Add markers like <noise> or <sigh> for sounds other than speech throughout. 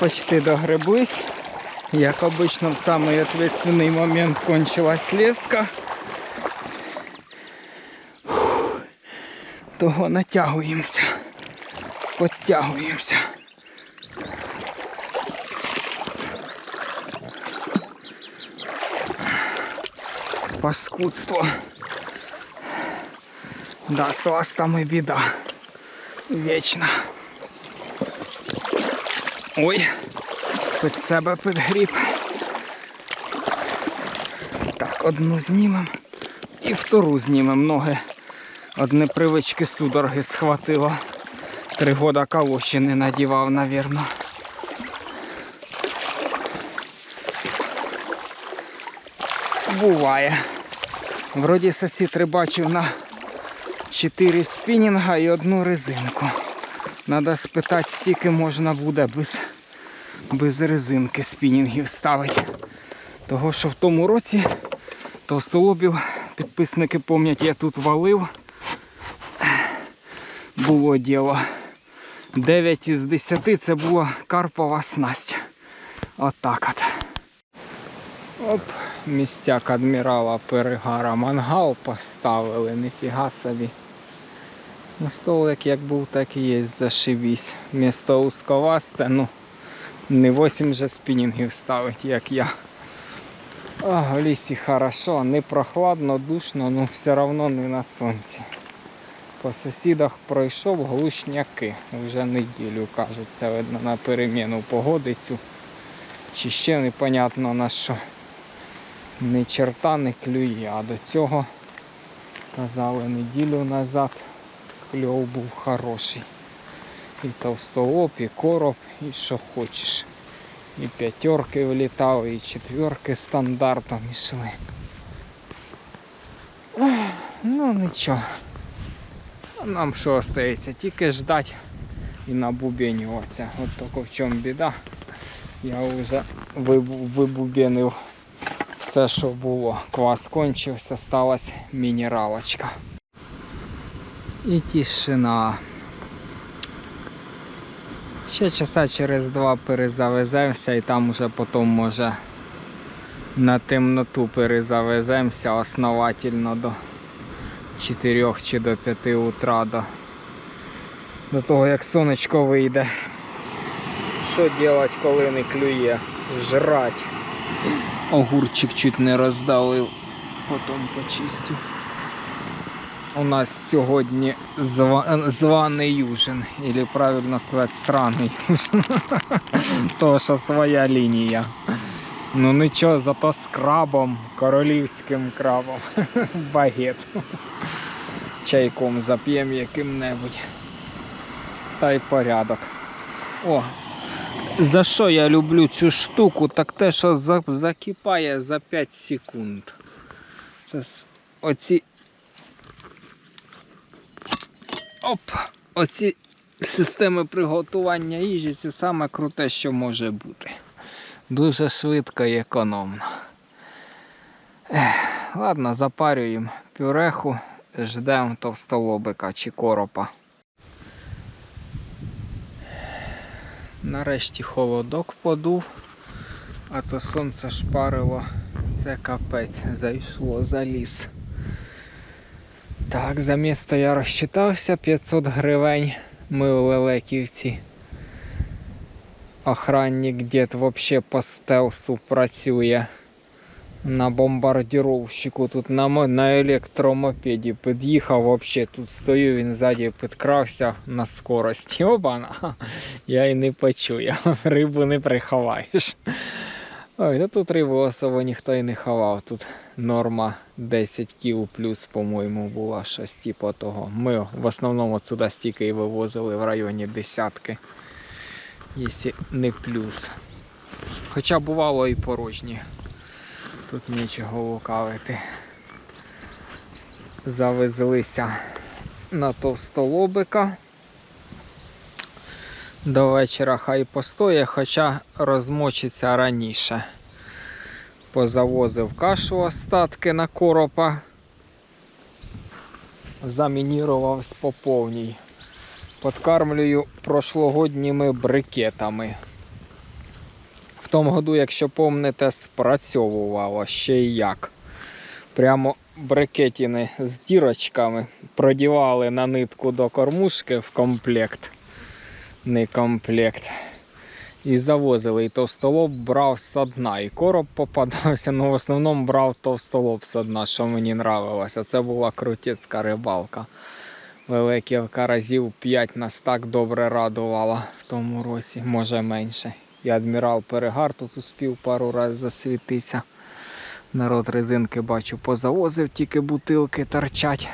почти догреблись. Як обычно, в самый ответственный момент кончилась леска. Фух. Того натягуємося, підтягуємося. Паскудство. Да, з ластами біда. Вічна. Ой, під себе підгріб. Так, одну знімемо і втору знімемо. Ноги од непривички судороги схватило. Три года калоші не надівав, навірно. Буває. Вроді сусід рибачив на 4 спінінга і одну резинку. Надо спитати, стільки можна буде без, без резинки спінінгів ставити. Того що в тому році товстолобів підписники пам'ятають, я тут валив. Було діло. 9 із 10 це була карпова снасть. Отак от. Оп, містяк адмірала перегара мангал поставили, ніфіга собі. Ну, столик як був, так і є, зашибісь. Місто узковасте, ну не 8 же спінінгів ставить, як я. А, в лісі хорошо, не прохладно, душно, ну все одно не на сонці. По сусідах пройшов глушняки. Вже неділю кажуть, це видно на переміну погоди цю. Чи ще непонятно на що. Ні черта не клює, а до цього казали неділю назад кльов був хороший. І товстолоб, і короб, і що хочеш. І п'ятерки влітали, і четверки стандартом йшли. Ну нічого. Нам що остається? Тільки ждать і набубенюватися. От тільки в чому біда. Я вже вибу- вибубенив все, що було. Квас кончився, сталася мінералочка. І тишина. Ще часа через два перезавеземося і там уже потім може на темноту перезавеземося основательно до 4 чи до 5 утра до, до того як сонечко вийде. Що робити, коли не клює? Жрать. Огурчик чуть не роздавив, потім почистю. У нас сьогодні зва- званий ужин, або правильно сказати, сраний ужин. <laughs> Того, що своя лінія. Ну нічого, зато з крабом, королівським крабом. <laughs> Багет. Чайком зап'ємо яким-небудь. Та й порядок. О, за що я люблю цю штуку, так те, що за- закипає за 5 секунд. Це оці. Оп! Оці системи приготування їжі це саме круте, що може бути. Дуже швидко і економно. Ех, ладно, запарюємо пюреху, ждемо товстолобика чи коропа. Нарешті холодок подув, а то сонце шпарило. Це капець, зайшло за ліс. Так, за місто я розчитався 500 гривень. Ми у Лелеківці. Охранник дід вообще по стелсу працює. На бомбардировщику тут на, на електромопеді під'їхав, вообще тут стою, він ззаді підкрався на скорості. Опана. Я й не почую. Рибу не приховаєш. Ой, та тут рибу ніхто і не ховав. Тут норма 10 кіл плюс, по-моєму, була щось типу того. Ми в основному сюди стільки і вивозили в районі десятки. Якщо не плюс. Хоча бувало і порожні. Тут нічого лукавити. Завезлися на товстолобика. До вечора хай постоє, хоча розмочиться раніше. Позавозив кашу остатки на коропа. Замінірував з поповній. Подкармлюю прошлогодніми брикетами. В тому году, якщо помните, спрацьовувало ще й як. Прямо брикетіни з дірочками продівали на нитку до кормушки в комплект. Комплект. І завозили. І товстолоб брав з дна. І короб попадався, але в основному брав товстолоб з дна, що мені нравилося. Це була крутецька рибалка. Великівка разів 5 нас так добре радувала в тому році, може менше. І адмірал Перегар тут успів пару разів засвітитися. Народ резинки бачу позавозив, тільки бутилки торчать.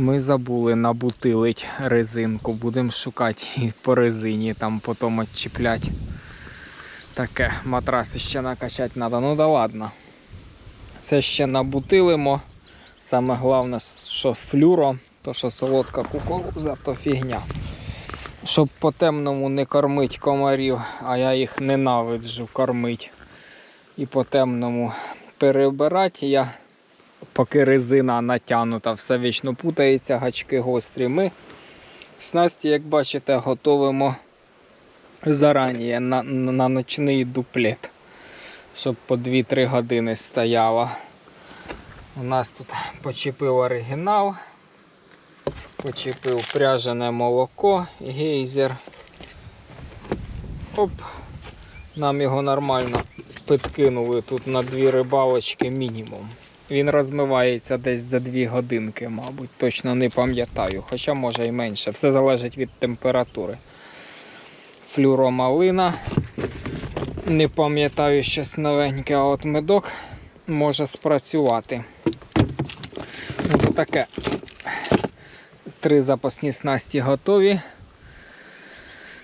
Ми забули набутилить резинку. Будемо шукати по резині там потім відчіплять. Таке матраси ще накачати треба. Ну да ладно. Це ще набутилимо. Саме головне, що флюро, то що солодка кукуруза, то фігня. Щоб по темному не кормить комарів, а я їх ненавиджу кормить. І по темному перебирати я, поки резина натягнута, все вічно путається, гачки гострі. Ми снасті, як бачите, готовимо зарані на, на ночний дуплет, щоб по 2-3 години стояло. У нас тут почепив оригінал, почепив пряжене молоко, гейзер. Оп, нам його нормально підкинули тут на дві рибалочки мінімум. Він розмивається десь за 2 годинки, мабуть, точно не пам'ятаю, хоча може і менше. Все залежить від температури. Флюромалина. Не пам'ятаю щось новеньке, а от медок може спрацювати. Таке. Три запасні снасті готові.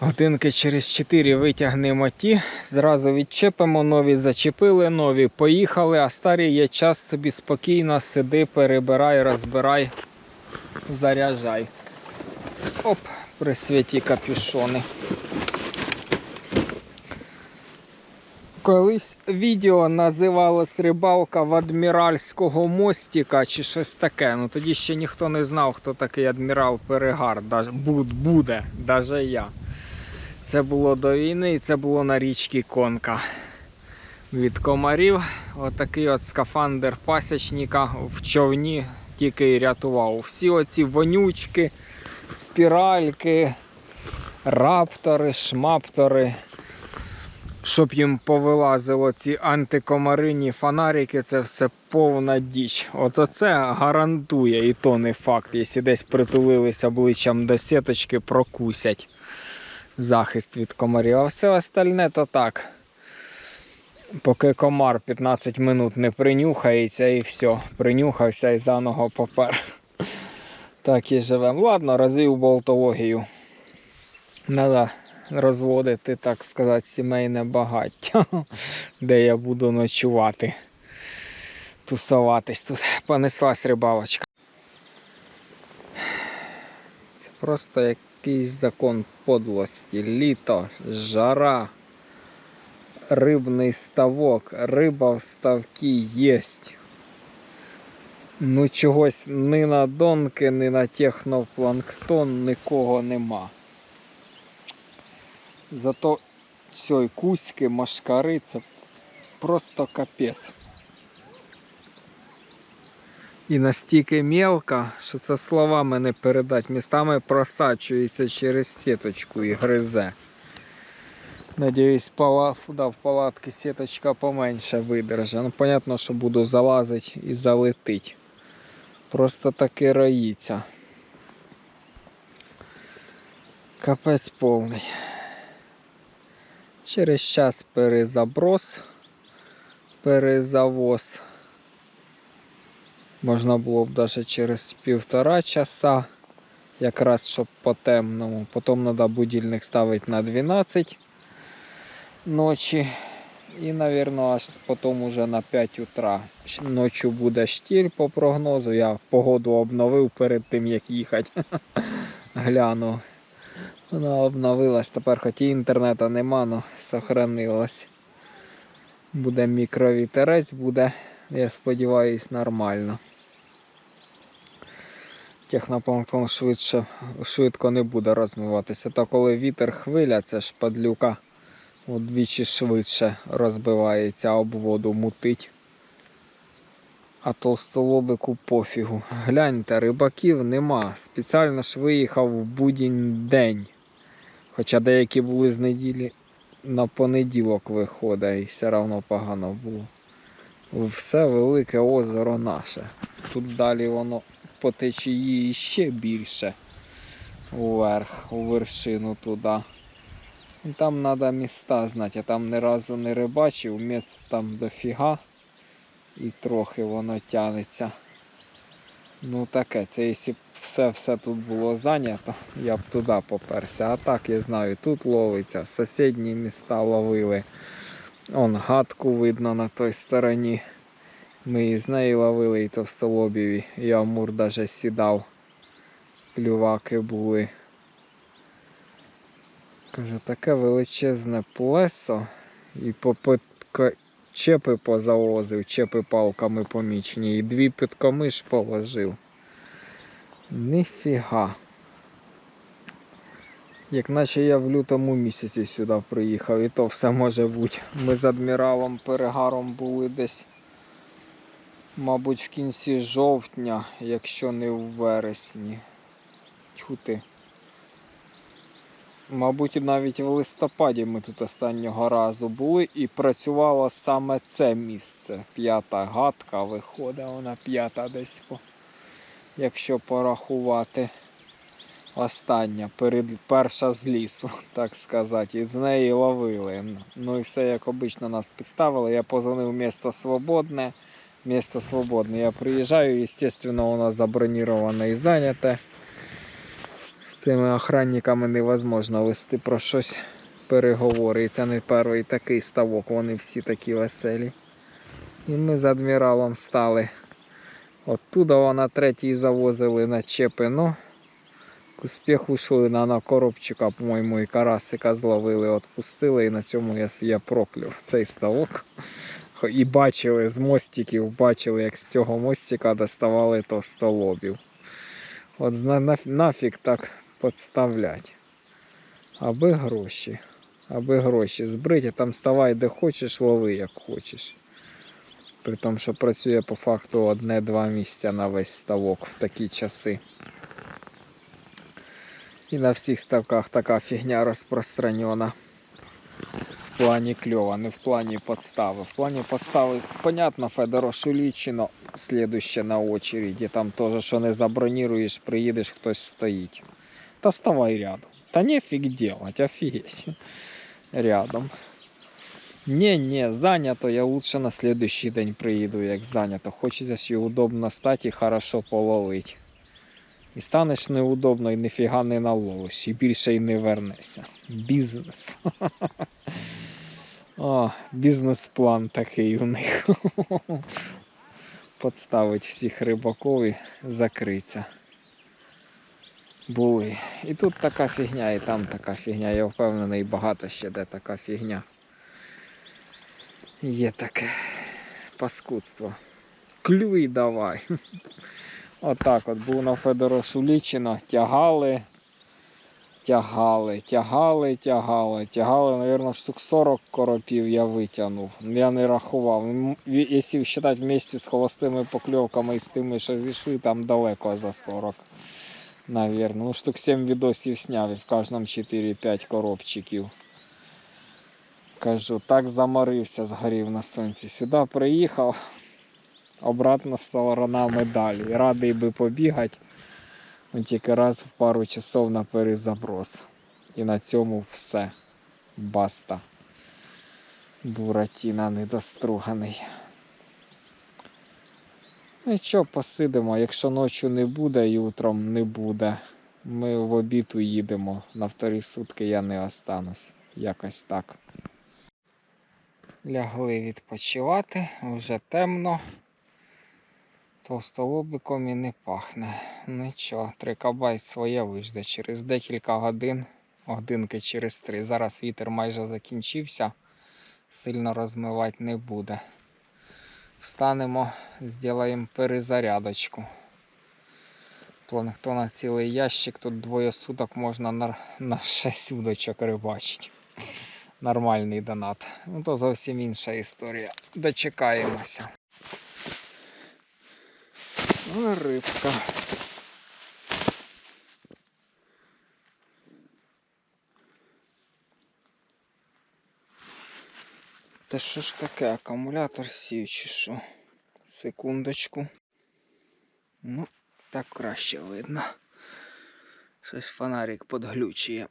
Годинки через 4 витягнемо ті, зразу відчепимо, нові зачепили, нові поїхали, а старі є час собі спокійно сиди, перебирай, розбирай, заряджай. Оп, при світі капюшони. Колись відео називалось рибалка в адміральського мостика чи щось таке. Ну тоді ще ніхто не знав, хто такий адмірал Перегар. Буде, навіть я. Це було до війни і це було на річці Конка. Від комарів. Отакий от скафандр пасічника в човні тільки й рятував. Всі оці вонючки, спіральки, раптори, шмаптори. Щоб їм повилазило ці антикомарині фонарики, це все повна діч. От оце гарантує, і то не факт, якщо десь притулилися обличчям до сіточки, прокусять захист від комарів. А все остальне то так. Поки комар 15 минут не принюхається і все, принюхався і заново попер. Так і живемо. Ладно, розвів болтологію. Надо розводити, так сказати, сімейне багаття, <laughs> де я буду ночувати. Тусуватись тут. Понеслась рибалочка. Це просто якийсь закон подлості. Літо, жара, рибний ставок, риба в ставкі єсть. Ну чогось ні на донки, ні на технопланктон нікого нема. Зато цієї кузьки, машкари це просто капець. І настільки мелко, що це словами не передать. Містами просачується через сіточку і гризе. Надіюсь, пала... да, в палатки сіточка поменше видержа. Ну, понятно, що буду залазити і залетить. Просто таки роїться. Капець повний. Через час перезаброс, перезавоз. Можна було б навіть через півтора часа, якраз щоб по темному. Потім треба будильник ставити на 12 ночі. І, мабуть, аж потім уже на 5 утра. Ночі буде штіль по прогнозу. Я погоду обновив перед тим, як їхати. <laughs> Глянув. Вона обновилась, тепер хоч і інтернету нема, але сохранилась. Буде мікровітерець, буде, я сподіваюся, нормально. Технопланктон швидше, швидко не буде розмиватися. Та коли вітер хвиля, це ж падлюка Удвічі швидше розбивається об воду, мутить. А толстолобику пофігу. Гляньте, рибаків нема. Спеціально ж виїхав в будінь день. Хоча деякі були з неділі на понеділок виходить і все одно погано було. Все велике озеро наше. Тут далі воно по течії ще більше. Вверх, у вершину туди. Там треба міста знати, а там ні разу не рибачив, місць там дофіга. І трохи воно тянеться. Ну таке, це якщо б все-все тут було зайнято, я б туди поперся. А так я знаю, тут ловиться, сусідні міста ловили. Он гадку видно на той стороні. Ми з неї ловили, і товстолобіві, і Амур даже сідав. Клюваки були. Каже, таке величезне плесо і попитка чепи позавозив, чепи палками помічні, і дві підкомиш положив. Ніфіга. Як наче я в лютому місяці сюди приїхав, і то все може бути. Ми з адміралом Перегаром були десь, мабуть, в кінці жовтня, якщо не в вересні. Тьху ти. Мабуть, навіть в листопаді ми тут останнього разу були і працювало саме це місце. П'ята гадка виходить, вона п'ята десь, якщо порахувати. Остання, перед, перша з лісу, <laughs> так сказати. І з неї ловили. Ну і все, як обично, нас підставили. Я позвонив місто свободне. Місто свободне. Я приїжджаю, звісно, воно забронироване і зайняте. З цими охранниками невозможно вести про щось переговори. І це не перший такий ставок, вони всі такі веселі. І ми з адміралом стали. Оттуда на третій завозили на Чепино. К успіху йшли на, на коробчика, по-моєму, і карасика зловили, отпустили, і на цьому я, я прокляв цей ставок. І бачили з мостиків, бачили, як з цього мостика доставали товстолобів. От на, нафіг так підставлять. Аби гроші. Аби гроші збрить, там ставай де хочеш, лови як хочеш. При тому, що працює по факту одне-два місця на весь ставок в такі часи. І на всіх ставках така фігня розпространена. Плані кльова, не в плані подстави. В плані подстави, понятно, Федоро Шулічино слідуще на очереді. Там теж, що не заброніруєш, приїдеш, хтось стоїть. Та ставай рядом. Та нефіг делать, офігеть. Рядом. Не, не, зайнято, я лучше на следующий день приїду, як зайнято. Хочеться ще удобно стати і хорошо половити. І станеш неудобно і ніфіга не наловиш, і більше й не вернешся. Бізнес. <laughs> О, бізнес-план такий у них. <laughs> Подставить всіх рибаков і закриться. Були. І тут така фігня, і там така фігня. Я впевнений, багато ще де така фігня. Є таке паскудство. Клюй давай. <laughs> Отак от був на Федоро Шулічино, тягали, тягали, тягали, тягали, тягали, мабуть, штук 40 коропів я витягнув. Я не рахував. Якщо вважати вместе з холостими покльовками і з тими, що зійшли, там далеко за 40. Навірно. Ну, штук 7 відосів сняв в кожному 4-5 коробчиків. Кажу, так заморився, згорів на сонці. Сюди приїхав, обратно сторона медалі. Радий би побігати. Ну, тільки раз в пару часов на перезаброс. І на цьому все. Баста. Буратіна недоструганий. Нічого, посидимо. Якщо ночі не буде і утром не буде, ми в обід уїдемо. На вторі сутки я не останусь. Якось так. Лягли відпочивати, вже темно. Товстолобиком і не пахне. Нічого, трикабайт своє вижде через декілька годин, годинки через три. Зараз вітер майже закінчився, сильно розмивати не буде. Встанемо, зробимо перезарядочку. Планктона цілий ящик, тут двоє суток можна на, на 6 удочок рибачити. нормальний донат. Ну то зовсім інша історія. Дочекаємося. Ну, рибка. Та що ж таке, акумулятор сів чи що? Секундочку. Ну, так краще видно. Щось фонарик подглючує.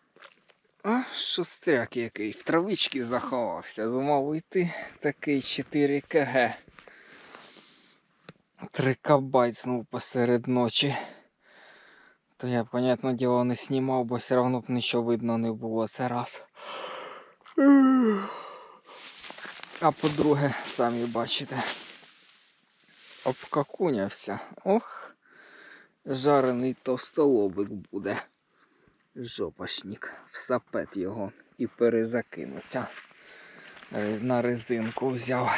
А, шустряк який. В травички заховався. Думав йти такий 4 КГ. 3 кабайт знов посеред ночі. То я, понятне діло, не знімав, бо все одно б нічого видно не було це раз. А по-друге, самі бачите, обкакунявся. Ох, жарений товстолобик буде. Жопашник, всапет його і перезакинуться. Е, На резинку взяв.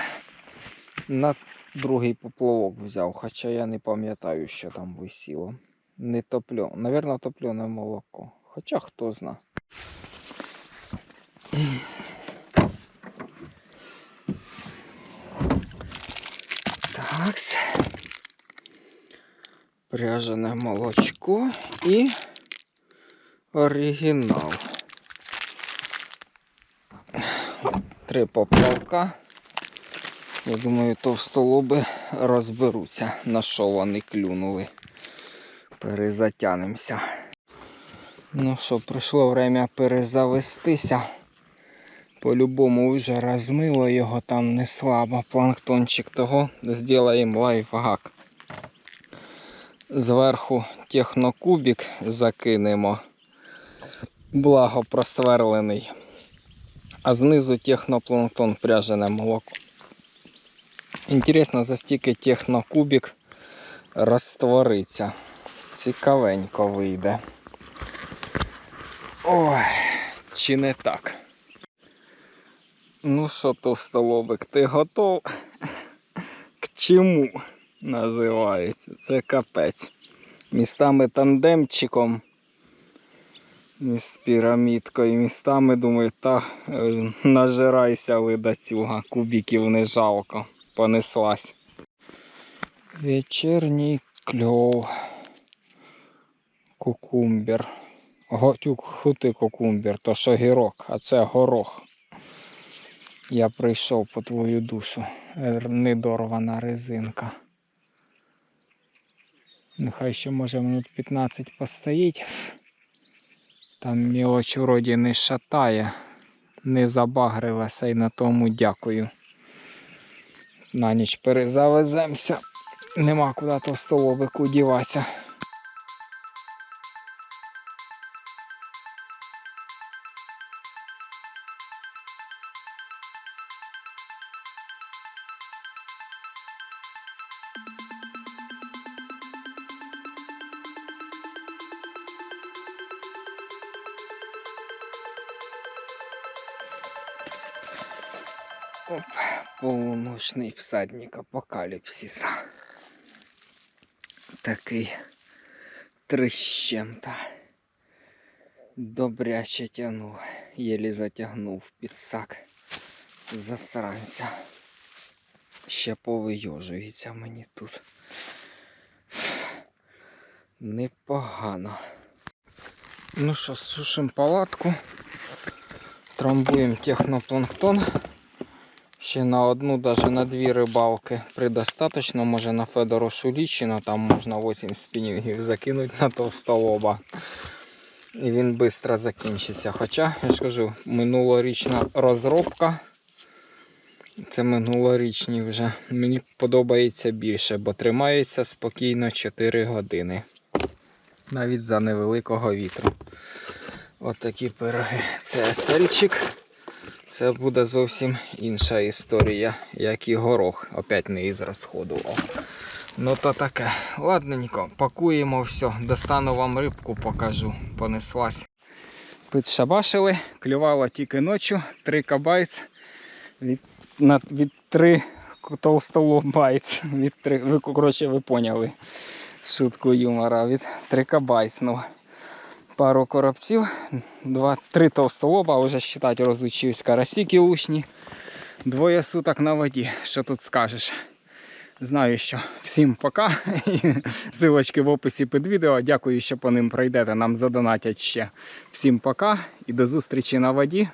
На другий поплавок взяв, хоча я не пам'ятаю, що там висіло. Не топлю. Навірно, топлене молоко. Хоча хто зна. Такс. Пряжене молочко і оригінал. Три поплавка. Я думаю, товстолоби розберуться, на що вони клюнули. Перезатянемося. Ну що, прийшло время перезавестися. По-любому вже розмило його там не слабо. Планктончик того. Зробимо лайфхак. Зверху технокубик закинемо. Благо просверлений. А знизу технопланктон пряжене молоко. Інтересно, за стільки технокубик розтвориться. Цікавенько вийде. Ой, чи не так? Ну що, товстолобик, ти готов? К чому називається? Це капець. Містами тандемчиком. З пірамідкою. Містами думаю, та е, нажирайся ледацюга, кубиків не жалко. Понеслась. Вечірній кльов. Кукумбер. Готюк хути кукумбер, то що гірок, а це горох. Я прийшов по твою душу. Недорвана резинка. Нехай ще може минут 15 постоїть. Там мілоч вроді не шатає, не забагрилася і на тому дякую. На ніч перезавеземося. Нема куди товстолобику діватися. Оп, полуночний всадник апокаліпсиса. Такий трещента. Добряче тягнув, єлі затягнув під сак. Засранця. Ще повийожується мені тут. Непогано. Ну що, сушимо палатку. Трамбуємо технопланктон. Ще на одну, даже на дві рибалки предостаточно. Може на Федору Шулічина, там можна 8 спінінгів закинути на товстолоба. І він швидко закінчиться. Хоча, я ж кажу, минулорічна розробка. Це минулорічні вже. Мені подобається більше, бо тримається спокійно 4 години. Навіть за невеликого вітру. Отакі пироги. Це есельчик. Це буде зовсім інша історія, як і горох. Опять не із розходу. Ну то таке. Ладненько, пакуємо все. Достану вам рибку, покажу. Понеслась. Підшабашили, клювало тільки ночі, три кабайць від, на, від три толстолобайць. Від три, ви, коротше, ви поняли шутку юмора. Від три кабайць. Пару коробців, два, три товстолоба, вже вважати розучився карасіки лучні. Двоє суток на воді. Що тут скажеш? Знаю, що всім пока. <laughs> Силочки в описі під відео. Дякую, що по ним пройдете. Нам задонатять ще. Всім пока і до зустрічі на воді.